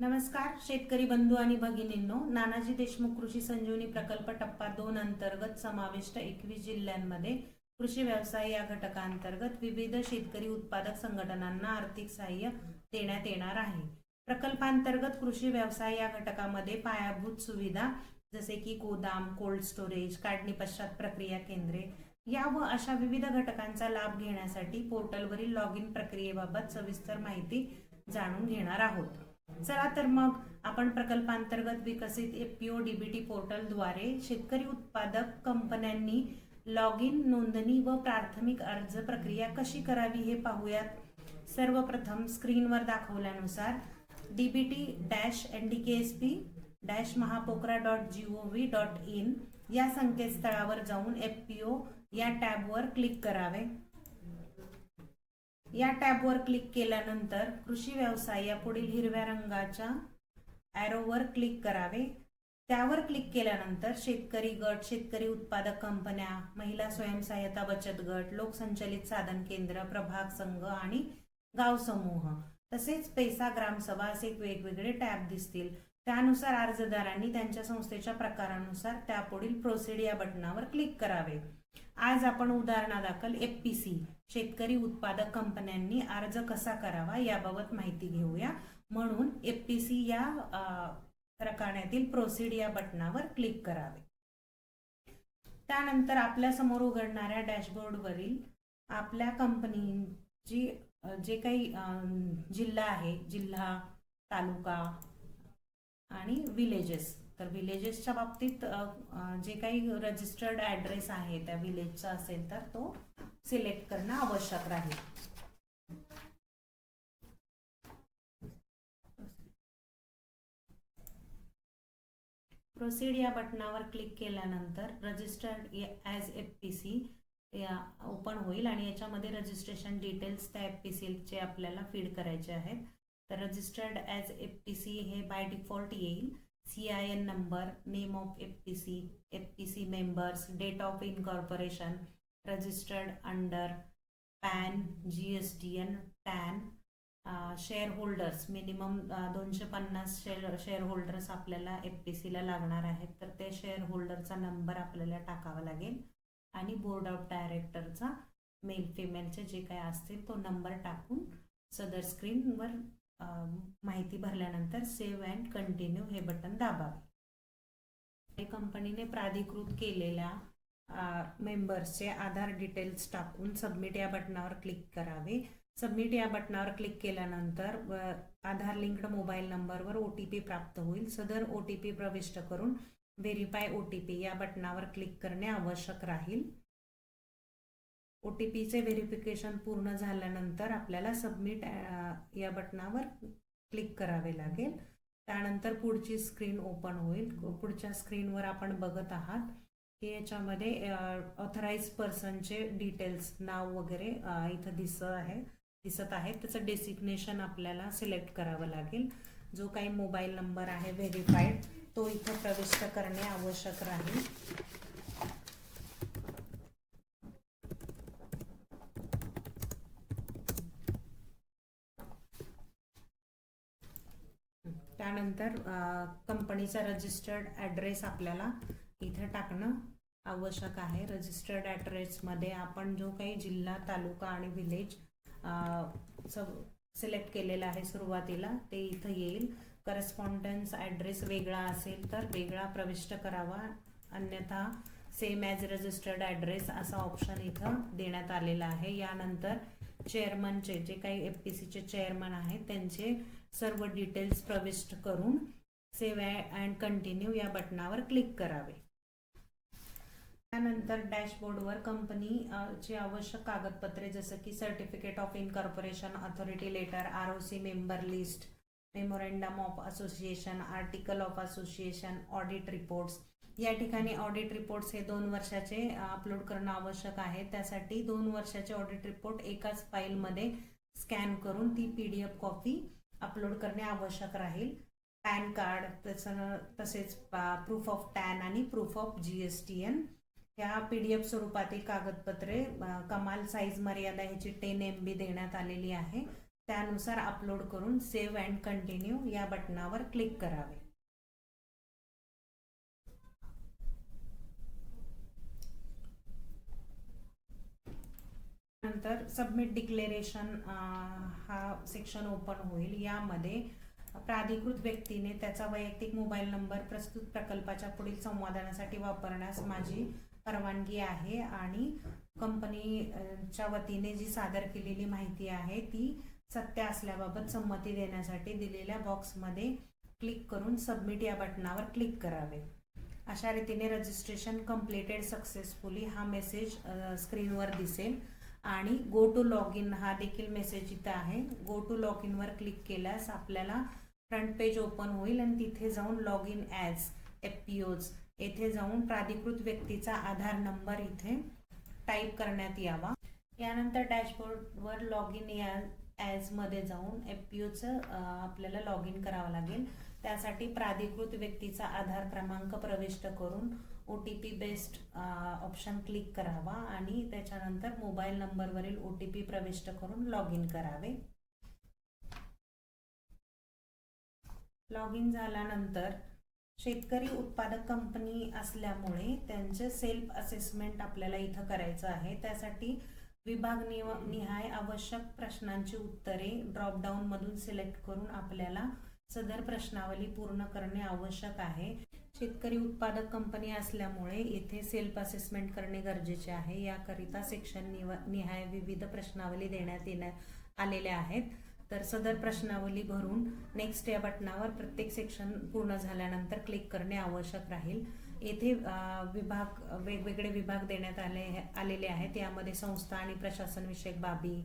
नमस्कार शेतकरी बंधू आणि भगिनींनो नानाजी देशमुख कृषी संजीवनी प्रकल्प टप्पा दोन अंतर्गत समाविष्ट एकवीस जिल्ह्यांमध्ये कृषी व्यवसाय या घटकांतर्गत विविध शेतकरी उत्पादक संघटनांना आर्थिक सहाय्य देण्यात येणार आहे. प्रकल्पांतर्गत कृषी व्यवसाय या घटकामध्ये पायाभूत सुविधा जसे की गोदाम कोल्ड स्टोरेज काढणी पश्चात प्रक्रिया केंद्रे या व अशा विविध घटकांचा लाभ घेण्यासाठी पोर्टलवरील लॉग इन प्रक्रियेबाबत सविस्तर माहिती जाणून घेणार आहोत. चला तर मग आपण प्रकल्पांतर्गत विकसित एपीओ डीबीटी पोर्टलद्वारे शेतकरी उत्पादक कंपन्यांनी लॉग इन नोंदणी व प्राथमिक अर्ज प्रक्रिया कशी करावी हे पाहूयात. सर्वप्रथम स्क्रीनवर दाखवल्यानुसार DBT dash N D K S P dash Mahapocra dot G O V dot in या संकेतस्थळावर जाऊन एफ पी ओ या टॅबवर क्लिक करावे. या टॅबवर क्लिक केल्यानंतर कृषी व्यवसाय या पुढील हिरव्या रंगाच्या ॲरोवर क्लिक करावे. त्यावर क्लिक केल्यानंतर शेतकरी गट शेतकरी उत्पादक कंपन्या महिला स्वयंसहाय्यता बचत गट लोकसंचलित साधन केंद्र प्रभाग संघ आणि गाव समूह. तसेच पैसा ग्रामसभा असे वेगवेगळे टॅब दिसतील. त्यानुसार अर्जदारांनी त्यांच्या संस्थेच्या प्रकारानुसार त्यापुढील प्रोसिड या बटनावर क्लिक करावे. आज आपण उदाहरणादाखल एफ पी सी शेतकरी उत्पादक कंपन्यांनी अर्ज कसा करावा याबाबत माहिती घेऊया. म्हणून एफ पी सी या अ, प्रोसिड या बटनावर क्लिक करावे. त्यानंतर आपल्यासमोर उघडणाऱ्या डॅशबोर्डवरील आपल्या कंपनीची जे काही जिल्हा आहे जिल्हा तालुका आणि विलेजेस तर विलेजेसच्या बाबतीत जे काही रजिस्टर्ड ॲड्रेस आहे त्या विलेजचा असेल तर तो सिलेक्ट करणं आवश्यक राहील. प्रोसीड या बटनावर क्लिक केल्यानंतर registered as F P C या ओपन होईल आणि याच्यामध्ये रजिस्ट्रेशन डिटेल्स त्या एफ पी सीचे आपल्याला फीड करायचे आहेत. तर registered as F P C हे बाय डिफॉल्ट येईल. C I N number name of F P C F P C members date of incorporation registered under PAN G S T N TAN share holders minimum दोनशे पन्नास share share holders आपल्याला F P सीला लागणार आहेत. तर ते share होल्डरचा number आपल्याला टाकावा लागेल. आणि बोर्ड ऑफ डायरेक्टरचा मेल फिमेलचे जे काय असतील तो नंबर टाकून सदर स्क्रीनवर माहिती भरल्यानंतर सेव्ह अँड कंटिन्यू हे बटन दाबावे. कंपनीने प्राधिकृत केलेल्या मेंबर्सचे आधार डिटेल्स टाकून सबमिट या बटनावर क्लिक करावे. सबमिट या बटनावर क्लिक केल्यानंतर व आधार लिंक्ड मोबाईल नंबरवर ओ टी पी प्राप्त होईल. सदर ओ टी पी प्रविष्ट करून व्हेरीफाय ओ टी पी या बटनावर क्लिक करणे आवश्यक राहील. ओ टी पीचे व्हेरिफिकेशन पूर्ण झाल्यानंतर आपल्याला सबमिट या बटनावर क्लिक करावे लागेल. त्यानंतर पुढची स्क्रीन ओपन होईल. पुढच्या स्क्रीनवर आपण बघत आहात की याच्यामध्ये ऑथराईज पर्सनचे डिटेल्स नाव वगैरे इथं दिसत आहे दिसत आहे. त्याचं डेसिग्नेशन आपल्याला सिलेक्ट करावं लागेल. जो काही मोबाईल नंबर आहे व्हेरीफाईड तो इथं प्रविष्ट करणे आवश्यक राहील. त्यानंतर कंपनीचा रजिस्टर्ड ॲड्रेस आपल्याला इथे टाकणं आवश्यक आहे. रजिस्टर्ड ॲड्रेसमध्ये आपण जो काही जिल्हा तालुका आणि विलेज सिलेक्ट केलेला आहे सुरुवातीला ते इथं येईल. करस्पॉन्डन्स ॲड्रेस वेगळा असेल तर वेगळा प्रविष्ट करावा. अन्यथा सेम ॲज रजिस्टर्ड ॲड्रेस असा ऑप्शन इथं देण्यात आलेला आहे. यानंतर चेअरमनचे जे काही एफ पी सीचे चेअरमन आहेत त्यांचे सर्व डिटेल्स प्रविष्ट करून सेव्ह अँड कंटिन्यू या बटनावर क्लिक करावे. त्यानंतर डॅशबोर्डवर कंपनी ची आवश्यक कागदपत्रे जसं की certificate of incorporation authority letter R O C member list memorandum of association article of association audit reports या ठिकाणी ऑडिट रिपोर्ट्स हे दोन वर्षाचे अपलोड करणं आवश्यक आहे. त्यासाठी दोन वर्षाचे ऑडिट रिपोर्ट एकाच फाईलमध्ये स्कॅन करून ती P D F copy upload करणे आवश्यक राहील. पॅन कार्ड तसं तसेच प्रूफ ऑफ टॅन आणि proof of G S T N ह्या पी डी एफ स्वरूपातील कागदपत्रे कमाल साईज मर्यादा ह्याची टेन एम बी देण्यात आलेली आहे. त्यानुसार अपलोड करून सेव्ह अँड कंटिन्यू या बटनावर क्लिक करावे. नंतर सबमिट डिक्लेरेशन हा सेक्शन ओपन होईल. यामध्ये प्राधिकृत व्यक्तीने त्याचा वैयक्तिक मोबाईल नंबर प्रस्तुत प्रकल्पाच्या पुढील संवादनासाठी वापरण्यास माझी परवानगी आहे आणि कंपनीच्या वतीने जी सादर केलेली माहिती आहे ती सत्य असल्याबाबत संमती देण्यासाठी दिलेल्या बॉक्समध्ये क्लिक करून सबमिट या बटनावर क्लिक करावे. अशा रीतीने रजिस्ट्रेशन कम्प्लिटेड सक्सेसफुली हा मेसेज स्क्रीनवर दिसेल. आणि गो टू लॉग इन हा देखील मेसेज इथं आहे. गो टू लॉग इनवर क्लिक केल्यास आपल्याला फ्रंट पेज ओपन होईल आणि तिथे जाऊन log in as F P Os येथे जाऊन प्राधिकृत व्यक्तीचा आधार नंबर इथे टाईप करण्यात यावा. यानंतर डॅशबोर्डवर लॉग इन या ॲजमध्ये जाऊन एफ पी ओचं आपल्याला लॉग इन करावं लागेल. त्यासाठी प्राधिकृत व्यक्तीचा आधार क्रमांक प्रविष्ट करून O T P based option click करावा आणि त्याच्यानंतर मोबाईल नंबरवरील ओ टी पी प्रविष्ट करून लॉग इन करावे. लॉग इन झाल्यानंतर शेतकरी उत्पादक कंपनी असल्यामुळे त्यांचे सेल्फ असेसमेंट आपल्याला इथं करायचं आहे. त्यासाठी विभाग निव निहाय आवश्यक प्रश्नांची उत्तरे ड्रॉपडाऊनमधून सिलेक्ट करून आपल्याला सदर प्रश्नावली पूर्ण करणे आवश्यक आहे. शेतकरी उत्पादक कंपनी असल्यामुळे येथे सेल्फ असेसमेंट करणे गरजेचे आहे. याकरिता सेक्शन निव निहाय विविध प्रश्नावली देण्यात येण्यात आलेल्या आहेत. तर सदर प्रश्नावली भरून नेक्स्ट या बटनावर प्रत्येक सेक्शन पूर्ण झाल्यानंतर क्लिक करणे आवश्यक राहील. येथे विभाग वेगवेगळे विभाग देण्यात आले आलेले आहेत. यामध्ये संस्था आणि प्रशासनविषयक बाबी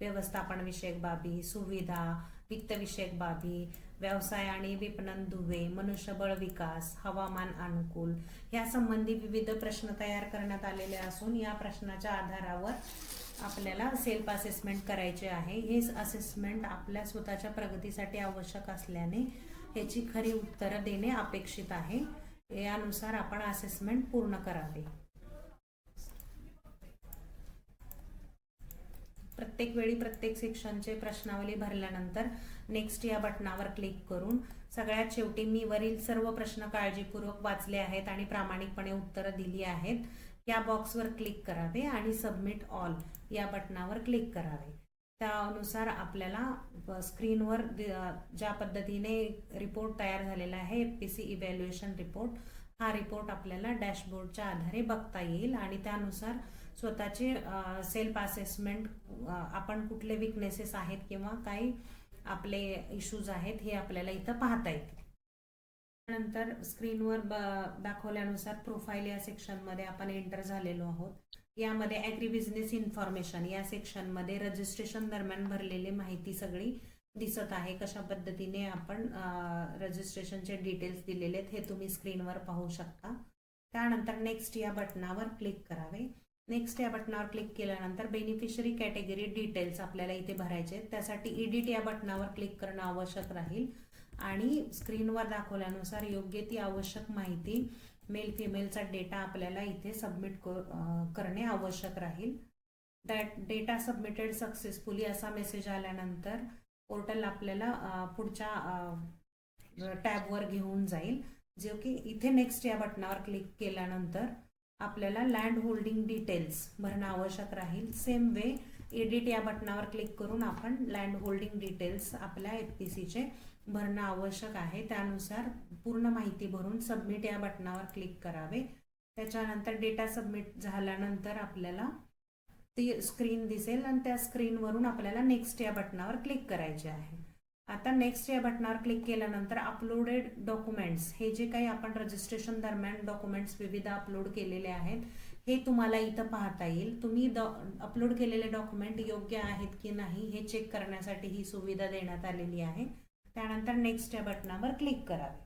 व्यवस्थापनविषयक बाबी सुविधा वित्तविषयक बाबी व्यवसाय आणि विपणन दुवे मनुष्यबळ विकास हवामान अनुकूल यासंबंधी विविध प्रश्न तयार करण्यात आलेले असून या प्रश्नाच्या आधारावर आपल्याला सेल्फ असेसमेंट करायचे आहे. हे असेसमेंट आपल्या स्वतःच्या प्रगतीसाठी आवश्यक असल्याने ह्याची खरी उत्तरं देणे अपेक्षित आहे. यानुसार आपण असेसमेंट पूर्ण करावे. प्रत्येक वेळी प्रत्येक सेक्शनचे प्रश्नावली भरल्यानंतर नेक्स्ट या बटनावर क्लिक करून सगळ्यात शेवटी मी वरील सर्व प्रश्न काळजीपूर्वक वाचले आहेत आणि प्रामाणिकपणे उत्तरं दिली आहेत या बॉक्सवर क्लिक करावे आणि सबमिट ऑल या बटनावर क्लिक करावे. त्यानुसार आपल्याला स्क्रीनवर ज्या पद्धतीने रिपोर्ट तयार झालेला आहे F P C evaluation report हा रिपोर्ट आपल्याला डॅशबोर्डच्या आधारे बघता येईल आणि त्यानुसार स्वतःचे सेल्फ असेसमेंट आपण कुठले विकनेसेस आहेत किंवा काही आपले इश्यूज आहेत हे आपल्याला इथं पाहता येतील. नंतर स्क्रीनवर ब दाखवल्यानुसार प्रोफाईल या सेक्शनमध्ये आपण एंटर झालेलो आहोत. यामध्ये ॲग्री बिझनेस इन्फॉर्मेशन या सेक्शनमध्ये रजिस्ट्रेशन दरम्यान भरलेली माहिती सगळी दिसत आहे. कशा पद्धतीने आपण रजिस्ट्रेशनचे डिटेल्स दिलेले आहेत हे तुम्ही स्क्रीनवर पाहू शकता. त्यानंतर नेक्स्ट या बटनावर क्लिक करावे. नेक्स्ट या बटनावर क्लिक केल्यानंतर बेनिफिशरी कॅटेगरी डिटेल्स आपल्याला इथे भरायचे आहेत. त्यासाठी इडिट या बटनावर क्लिक करणं आवश्यक राहील. आणि स्क्रीनवर दाखवल्यानुसार योग्य ती आवश्यक माहिती मेल फिमेलचा डेटा आपल्याला इथे सबमिट करणे आवश्यक राहील. दॅट डेटा सबमिटेड सक्सेसफुली असा मेसेज आल्यानंतर पोर्टल आपल्याला पुढच्या टॅबवर घेऊन जाईल. जे की इथे नेक्स्ट या बटनावर क्लिक केल्यानंतर आपल्याला लँड होल्डिंग डिटेल्स भरणं आवश्यक राहील. सेम वे एडिट या बटनावर क्लिक करून आपण लँड होल्डिंग डिटेल्स आपल्या एफ पी सीचे भरणं आवश्यक आहे. त्यानुसार पूर्ण माहिती भरून सबमिट या बटनावर क्लिक करावे. त्याच्यानंतर डेटा सबमिट झाल्यानंतर आपल्याला ती स्क्रीन दिसेल आणि त्या स्क्रीनवरून आपल्याला नेक्स्ट या बटनावर क्लिक करायचे आहे. आता नेक्स्ट या बटनावर क्लिक केल्यानंतर अपलोडेड डॉक्युमेंट्स हे जे काही आपण रजिस्ट्रेशन दरम्यान डॉक्युमेंट्स विविध अपलोड केलेले आहेत हे तुम्हाला इथं पाहता येईल. तुम्ही डॉ अपलोड केलेले डॉक्युमेंट योग्य आहेत की नाही हे चेक करण्यासाठी ही सुविधा देण्यात आलेली आहे. त्यानंतर नेक्स्ट या बटनावर क्लिक करावे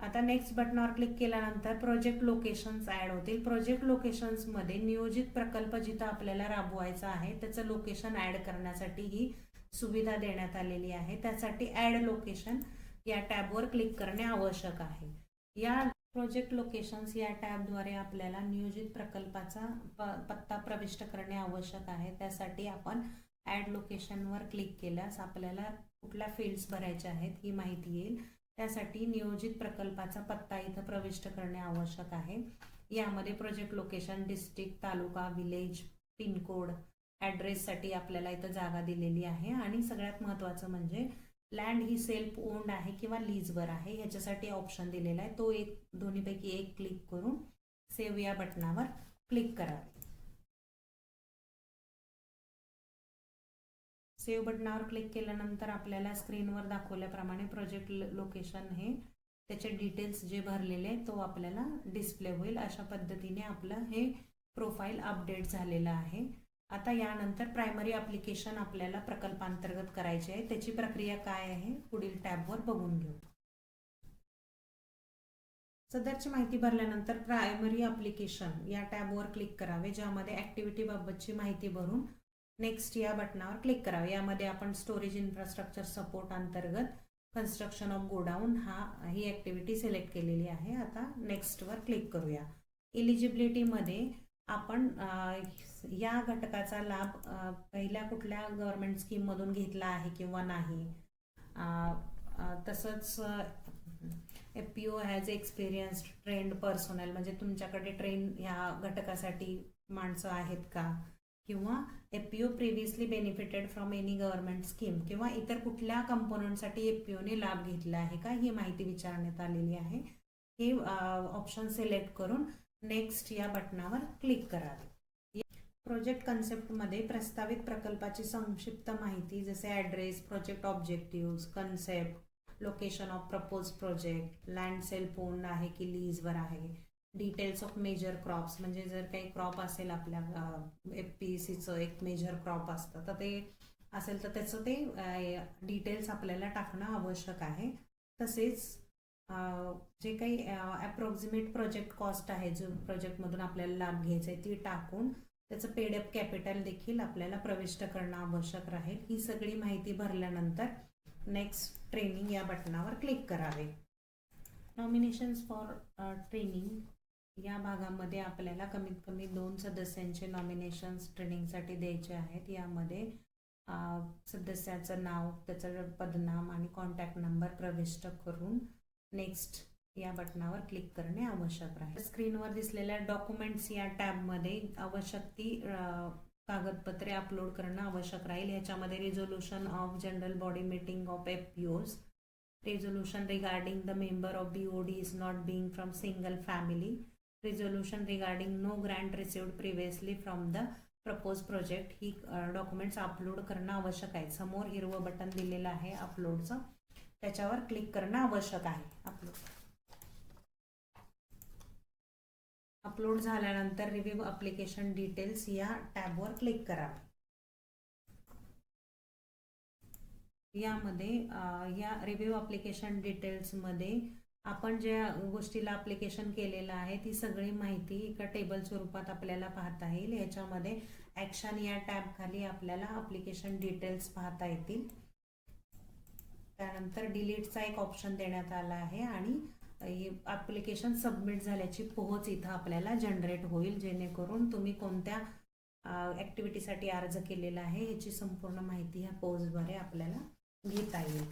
आता नेक्स्ट बटनावर क्लिक केल्यानंतर प्रोजेक्ट लोकेशन्स ॲड होतील. प्रोजेक्ट लोकेशन्समध्ये नियोजित प्रकल्प जिथं आपल्याला राबवायचा आहे त्याचं लोकेशन ॲड करण्यासाठी ही सुविधा देण्यात आलेली आहे. त्यासाठी ॲड लोकेशन या टॅबवर क्लिक करणे आवश्यक आहे. या प्रोजेक्ट लोकेशन्स या टॅबद्वारे आपल्याला नियोजित प्रकल्पाचा प पत्ता प्रविष्ट करणे आवश्यक आहे. त्यासाठी आपण ॲड लोकेशनवर क्लिक केल्यास आपल्याला कुठल्या फील्ड्स भरायच्या आहेत ही माहिती येईल. त्यासाठी नियोजित प्रकल्पाचा पत्ता इथं प्रविष्ट करणे आवश्यक आहे. यामध्ये project location district taluka village pincode ॲड्रेससाठी आपल्याला इथं जागा दिलेली आहे. आणि सगळ्यात महत्त्वाचं म्हणजे लँड ही सेल्फ ओन्ड आहे किंवा लीजवर आहे ह्याच्यासाठी ऑप्शन दिलेला आहे. तो एक दोन्हीपैकी एक क्लिक करून सेव्ह या बटनावर क्लिक करावे सेव्ह बटनावर क्लिक केल्यानंतर आपल्याला स्क्रीनवर दाखवल्याप्रमाणे प्रोजेक्ट लोकेशन हे त्याचे डिटेल्स जे भरलेले आहेत तो आपल्याला डिस्प्ले होईल. अशा पद्धतीने आपलं हे प्रोफाईल अपडेट झालेलं आहे. आता यानंतर प्रायमरी अप्लिकेशन आपल्याला प्रकल्पांतर्गत करायचे आहे. त्याची प्रक्रिया काय आहे? पुढील टॅबवर बघून घेऊ. सदरची माहिती भरल्यानंतर प्रायमरी अप्लिकेशन या टॅबवर क्लिक करावे ज्यामध्ये ऍक्टिव्हिटी बाबतची माहिती भरून नेक्स्ट या बटनावर क्लिक करावे. यामध्ये आपण स्टोरेज इन्फ्रास्ट्रक्चर सपोर्ट अंतर्गत कन्स्ट्रक्शन ऑफ गोडाऊन हा ही ॲक्टिव्हिटी सिलेक्ट केलेली आहे. आता नेक्स्टवर क्लिक करूया. इलिजिबिलिटीमध्ये आपण या घटकाचा लाभ पहिल्या कुठल्या गव्हर्मेंट स्कीममधून घेतला आहे किंवा नाही? तसंच F P O has experience trained personnel म्हणजे तुमच्याकडे ट्रेन ह्या घटकासाठी माणसं आहेत का? किंवा F P O previously benefited from any government scheme किंवा इतर कुठल्या कंपोनंटसाठी एफ पी ओने लाभ घेतला आहे का? ही माहिती विचारण्यात आलेली आहे. हे ऑप्शन सिलेक्ट करून नेक्स्ट या बटनावर क्लिक करावे प्रोजेक्ट कन्सेप्टमध्ये प्रस्तावित प्रकल्पाची संक्षिप्त माहिती जसे address project objective concept location of propose project land self phone आहे की लीजवर आहे डिटेल्स ऑफ मेजर क्रॉप्स म्हणजे जर काही क्रॉप असेल आपल्या एफ पी सीचं एक मेजर क्रॉप असतं तर ते असेल तर त्याचं ते डिटेल्स आपल्याला टाकणं आवश्यक आहे. तसेच जे काही अप्रॉक्सिमेट प्रोजेक्ट कॉस्ट आहे जो प्रोजेक्टमधून आपल्याला लाभ घ्यायचा आहे ती टाकून त्याचं पेड अप कॅपिटल देखील आपल्याला प्रविष्ट करणं आवश्यक राहील. ही सगळी माहिती भरल्यानंतर नेक्स्ट ट्रेनिंग या बटनावर क्लिक करावे. नॉमिनेशन्स फॉर ट्रेनिंग या भागामध्ये आपल्याला कमीत कमी दोन सदस्यांचे नॉमिनेशन्स ट्रेनिंगसाठी द्यायचे आहेत. यामध्ये सदस्याचं नाव त्याचं पदनाम आणि कॉन्टॅक्ट नंबर प्रविष्ट करून नेक्स्ट या बटनावर क्लिक करणे आवश्यक राहील स्क्रीनवर दिसलेल्या डॉक्युमेंट्स या टॅबमध्ये आवश्यक ती कागदपत्रे अपलोड करणं आवश्यक राहील. ह्याच्यामध्ये resolution of general body meeting of F P Os resolution regarding the member of B O D is not being from single family resolution regarding no grant received previously from the propose project he documents upload करणं आवश्यक आहे. समोर हिरवं button दिलेलं आहे अपलोडचं त्याच्यावर click करणं आवश्यक आहे. अपलोड अपलोड झाल्यानंतर रिव्ह्यू अप्लिकेशन डिटेल्स या टॅबवर क्लिक करा. यामध्ये या रिव्ह्यू अप्लिकेशन डिटेल्समध्ये आपण ज्या गोष्टीला अप्लिकेशन केलेलं आहे ती सगळी माहिती एका टेबल स्वरूपात आपल्याला पाहता येईल. याच्यामध्ये ॲक्शन या टॅब खाली आपल्याला अप्लिकेशन डिटेल्स पाहता येतील. त्यानंतर डिलीटचा एक ऑप्शन देण्यात आला आहे आणि ॲप्लिकेशन सबमिट झाल्याची पोहोच इथं आपल्याला जनरेट होईल. जेणेकरून तुम्ही कोणत्या ॲक्टिव्हिटीसाठी अर्ज केलेला आहे याची संपूर्ण माहिती ह्या पोहोचद्वारे आपल्याला घेता येईल.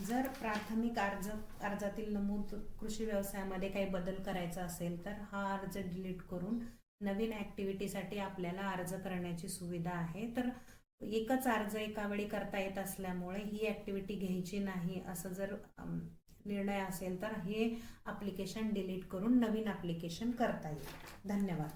जर प्राथमिक अर्ज अर्जातील नमूद कृषी व्यवसायामध्ये काही बदल करायचा असेल तर हा अर्ज डिलीट करून नवीन ॲक्टिव्हिटीसाठी आपल्याला अर्ज करण्याची सुविधा आहे. तर एकच अर्ज एका वेळी करता येत असल्यामुळे ही ॲक्टिव्हिटी घ्यायची नाही असं जर निर्णय असेल तर हे ॲप्लिकेशन डिलीट करून नवीन ॲप्लिकेशन करता येईल. धन्यवाद.